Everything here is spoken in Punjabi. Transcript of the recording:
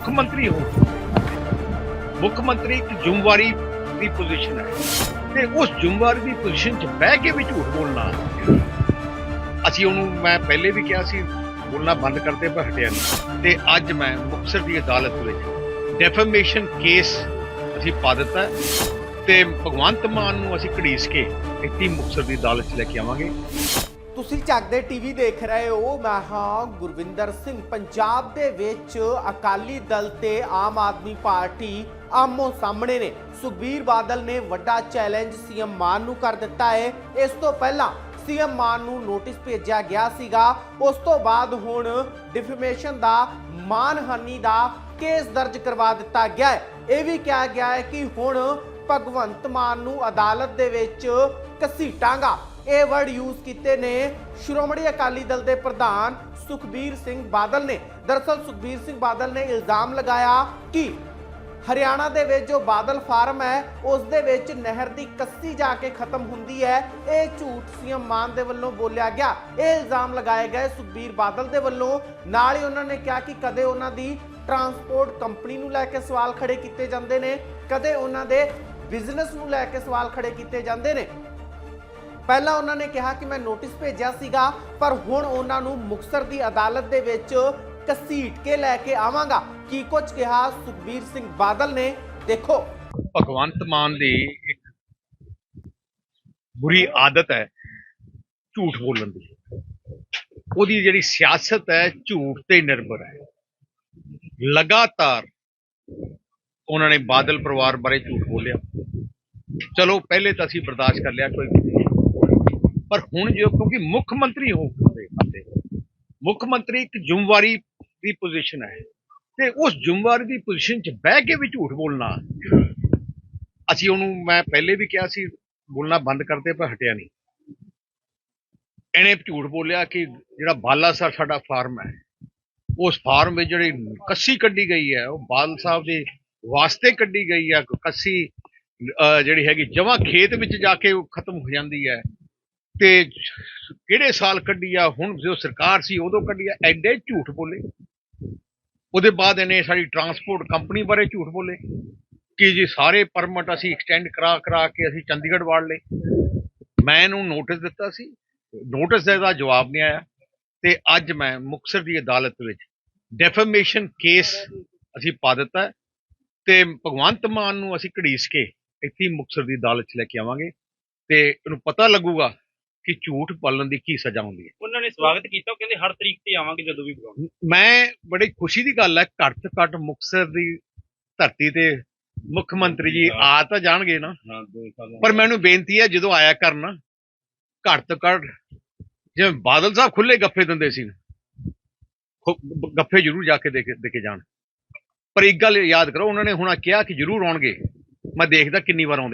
ਮੁੱਖ ਮੰਤਰੀ ਹੋ। ਮੁੱਖ ਮੰਤਰੀ ਇੱਕ ਜ਼ਿੰਮੇਵਾਰੀ ਦੀ ਪੋਜੀਸ਼ਨ ਹੈ। ਤੇ ਉਸ ਜ਼ਿੰਮੇਵਾਰੀ ਦੀ ਪੋਜੀਸ਼ਨ 'ਚ ਬਹਿ ਕੇ ਵੀ ਝੂਠ ਬੋਲਣਾ। ਅਸੀਂ ਉਹਨੂੰ, ਮੈਂ ਪਹਿਲੇ ਵੀ ਕਿਹਾ ਸੀ, ਬੋਲਣਾ ਬੰਦ ਕਰਦੇ ਪਰ ਹਟਿਆ ਨਹੀਂ। ਤੇ ਅੱਜ ਮੈਂ ਮੁਕਤਸਰ ਦੀ ਅਦਾਲਤ ਵਿੱਚ ਡੈਫਾਮੇਸ਼ਨ ਕੇਸ ਅਸੀਂ ਪਾ ਦਿੱਤਾ। ਹੈ ਤੇ ਭਗਵੰਤ ਮਾਨ ਨੂੰ ਅਸੀਂ ਘੜੀਸ ਕੇ ਇੱਥੇ ਹੀ ਮੁਕਤਸਰ ਦੀ ਅਦਾਲਤ 'ਚ ਲੈ ਕੇ ਆਵਾਂਗੇ। ਤੁਸੀਂ ਚੱਕਦੇ ਟੀਵੀ ਦੇਖ ਰਹੇ ਹੋ, ਮੈਂ ਹਾਂ ਗੁਰਵਿੰਦਰ ਸਿੰਘ। ਪੰਜਾਬ ਦੇ ਵਿੱਚ ਅਕਾਲੀ ਦਲ ਤੇ ਆਮ ਆਦਮੀ ਪਾਰਟੀ ਆਮੋ ਸਾਹਮਣੇ ਨੇ। ਸੁਖਬੀਰ ਬਾਦਲ ਨੇ ਵੱਡਾ ਚੈਲੰਜ ਸੀਐਮ ਮਾਨ ਨੂੰ ਕਰ ਦਿੱਤਾ ਹੈ। ਇਸ ਤੋਂ ਪਹਿਲਾਂ ਸੀਐਮ ਮਾਨ ਨੂੰ ਨੋਟਿਸ ਭੇਜਿਆ ਗਿਆ ਸੀਗਾ। ਉਸ ਤੋਂ ਬਾਅਦ ਹੁਣ ਡਿਫੇਮੇਸ਼ਨ ਦਾ, ਮਾਨਹਾਨੀ ਦਾ ਕੇਸ ਦਰਜ ਕਰਵਾ ਦਿੱਤਾ ਗਿਆ ਹੈ। ਇਹ ਵੀ ਕਿਹਾ ਗਿਆ ਹੈ ਕਿ ਹੁਣ ਭਗਵੰਤ ਮਾਨ ਨੂੰ ਅਦਾਲਤ ਦੇ ਵਿੱਚ ਘਸੀਟਾਂਗਾ। ਇਹ ਵਰਡ ਯੂਜ਼ ਕੀਤੇ ਨੇ ਸ਼੍ਰੋਮਣੀ ਅਕਾਲੀ ਦਲ ਦੇ ਪ੍ਰਧਾਨ ਸੁਖਬੀਰ ਸਿੰਘ ਬਾਦਲ ਨੇ। ਦਰਅਸਲ ਸੁਖਬੀਰ ਸਿੰਘ ਬਾਦਲ ਨੇ ਇਲਜ਼ਾਮ ਲਗਾਇਆ ਕਿ ਹਰਿਆਣਾ ਦੇ ਵਿੱਚ ਜੋ ਬਾਦਲ ਫਾਰਮ ਹੈ, ਉਸ ਦੇ ਵਿੱਚ ਨਹਿਰ ਦੀ ਕੱਸੀ ਜਾ ਕੇ ਖਤਮ ਹੁੰਦੀ ਹੈ। ਇਹ ਝੂਠ ਸੀਐਮ ਮਾਨ ਦੇ ਵੱਲੋਂ ਬੋਲਿਆ ਗਿਆ। ਇਹ ਇਲਜ਼ਾਮ ਲਗਾਏ ਗਏ ਸੁਖਬੀਰ ਬਾਦਲ ਦੇ ਵੱਲੋਂ। ਨਾਲ ਹੀ ਉਹਨਾਂ ਨੇ ਕਿਹਾ ਕਿ ਕਦੇ ਉਹਨਾਂ ਦੀ ਟਰਾਂਸਪੋਰਟ ਕੰਪਨੀ ਨੂੰ ਲੈ ਕੇ ਸਵਾਲ ਖੜੇ ਕੀਤੇ ਜਾਂਦੇ ਨੇ, ਕਦੇ ਉਹਨਾਂ ਦੇ ਬਿਜ਼ਨਸ ਨੂੰ ਲੈ ਕੇ ਸਵਾਲ ਖੜੇ ਕੀਤੇ ਜਾਂਦੇ ਨੇ। ਪਹਿਲਾਂ ਉਹਨਾਂ ਨੇ ਕਿਹਾ ਕਿ ਮੈਂ ਨੋਟਿਸ ਭੇਜਿਆ ਸੀਗਾ, ਪਰ ਹੁਣ ਉਹਨਾਂ ਨੂੰ ਮੁਕਸਰ ਦੀ ਅਦਾਲਤ ਦੇ ਵਿੱਚ ਕਸੀਟ ਕੇ ਲੈ ਕੇ ਆਵਾਂਗਾ। ਕੀ ਕੁਝ ਕਿਹਾ ਸੁਖਬੀਰ ਸਿੰਘ ਬਾਦਲ ਨੇ? ਦੇਖੋ। ਭਗਵੰਤ ਮਾਨ ਦੀ ਇੱਕ ਬੁਰੀ ਆਦਤ ਹੈ ਝੂਠ ਬੋਲਣ ਦੀ। ਉਹਦੀ ਜਿਹੜੀ ਸਿਆਸਤ ਹੈ ਝੂਠ ਤੇ ਨਿਰਭਰ ਹੈ। ਲਗਾਤਾਰ ਉਹਨਾਂ ਨੇ ਬਾਦਲ ਪਰਿਵਾਰ ਬਾਰੇ ਝੂਠ ਬੋਲਿਆ। ਚਲੋ, ਪਹਿਲੇ ਤਾਂ ਅਸੀਂ ਬਰਦਾਸ਼ਤ ਕਰ ਲਿਆ, ਕੋਈ ਪਰ ਹੁਣ ਜੋ ਕਿਉਂਕਿ ਮੁੱਖ ਮੰਤਰੀ ਹੋ ਗਏ ਅਤੇ ਮੁੱਖ ਮੰਤਰੀ ਇੱਕ ਜ਼ਿੰਮੇਵਾਰੀ ਦੀ ਪੋਜੀਸ਼ਨ ਹੈ ਤੇ ਉਸ ਜ਼ਿੰਮੇਵਾਰੀ ਦੀ ਪੋਜੀਸ਼ਨ 'ਚ ਬਹਿ ਕੇ ਵੀ ਝੂਠ ਬੋਲਣਾ ਅਸੀਂ ਉਹਨੂੰ ਮੈਂ ਪਹਿਲੇ ਵੀ ਕਿਹਾ ਸੀ, ਬੋਲਣਾ ਬੰਦ ਕਰਦੇ ਪਰ ਹਟਿਆ ਨਹੀਂ। ਇਹਨੇ ਝੂਠ ਬੋਲਿਆ ਕਿ ਜਿਹੜਾ ਬਾਲਾ ਸਾਹਿਬ ਸਾਡਾ ਫਾਰਮ ਹੈ, ਉਸ ਫਾਰਮ ਵਿੱਚ ਜਿਹੜੀ ਕੱਸੀ ਕੱਢੀ ਗਈ ਹੈ, ਉਹ ਬਾਲ ਸਾਹਿਬ ਦੇ ਵਾਸਤੇ ਕੱਢੀ ਗਈ ਹੈ, ਕੱਸੀ, ਅਹ ਜਿਹੜੀ ਹੈਗੀ ਜਮਾਂ ਖੇਤ ਵਿੱਚ ਜਾ ਕੇ ਖਤਮ ਹੋ ਜਾਂਦੀ ਹੈ। ਤੇ ਕਿਹੜੇ ਸਾਲ ਕੱਢੀ ਆ ਹੁਣ ਜੋ ਸਰਕਾਰ ਸੀ ਉਦੋਂ ਕੱਢੀ ਆ ਐਡੇ ਝੂਠ ਬੋਲੇ। ਉਹਦੇ ਬਾਅਦ ਇਹਨੇ ਸਾਡੀ ਟਰਾਂਸਪੋਰਟ ਕੰਪਨੀ ਬਾਰੇ ਝੂਠ ਬੋਲੇ। ਕਿ ਜੀ ਸਾਰੇ ਪਰਮਿਟ ਅਸੀਂ ਐਕਸਟੈਂਡ ਕਰਾ ਕਰਾ ਕੇ ਅਸੀਂ ਚੰਡੀਗੜ੍ਹ ਵਾੜ ਲਏ। ਮੈਂ ਇਹਨੂੰ ਨੋਟਿਸ ਦਿੱਤਾ ਸੀ। ਨੋਟਿਸ ਦਾ ਜਵਾਬ ਨਹੀਂ ਆਇਆ। ਤੇ ਅੱਜ ਮੈਂ ਮੁਕਤਸਰ ਦੀ ਅਦਾਲਤ ਵਿੱਚ ਡੈਫਾਮੇਸ਼ਨ ਕੇਸ ਅਸੀਂ ਪਾ ਦਿੱਤਾ। ਹੈ ਤੇ ਭਗਵੰਤ ਮਾਨ ਨੂੰ ਅਸੀਂ ਘੜੀਸ ਕੇ ਇੱਥੇ ਹੀ ਮੁਕਤਸਰ ਦੀ ਅਦਾਲਤ 'ਚ ਲੈ ਕੇ ਆਵਾਂਗੇ। ਤੇ ਇਹਨੂੰ ਪਤਾ ਲੱਗੂਗਾ ਕਿ ਝੂਠ ਬੋਲਣ ਦੀ ਕੀ ਸਜ਼ਾ ਹੁੰਦੀ ਹੈ। ਉਹਨਾਂ ਨੇ ਸਵਾਗਤ ਕੀਤਾ ਉਹ ਕਹਿੰਦੇ ਹਰ ਤਰੀਕ ਤੇ ਆਵਾਂਗੇ ਜਦੋਂ ਵੀ ਬੁਲਾਉਣ। ਮੈਂ ਬੜੀ ਖੁਸ਼ੀ ਦੀ ਗੱਲ ਹੈ ਘੱਟ ਤੋਂ ਘੱਟ ਮੁਕਤਸਰ ਦੀ ਧਰਤੀ ਤੇ ਮੁੱਖ ਮੰਤਰੀ ਜੀ ਆ ਤਾਂ ਜਾਣਗੇ ਨਾ। ਪਰ ਮੈਨੂੰ ਬੇਨਤੀ ਹੈ ਜਦੋਂ ਆਇਆ ਕਰਨ ਘੱਟ ਤੋਂ ਘੱਟ ਜਿਵੇਂ ਬਾਦਲ ਸਾਹਿਬ ਖੁੱਲੇ ਗੱਫੇ ਦਿੰਦੇ ਸੀ ਗੱਫੇ ਜ਼ਰੂਰ ਜਾ ਕੇ ਦੇ ਕੇ ਜਾਣ। ਪਰ ਇੱਕ ਗੱਲ ਯਾਦ ਕਰੋ ਉਹਨਾਂ ਨੇ ਹੁਣ ਕਿਹਾ ਕਿ ਜ਼ਰੂਰ ਆਉਣਗੇ। ਮੈਂ ਦੇਖਦਾ ਕਿੰਨੀ ਵਾਰ ਆਉਂਦੇ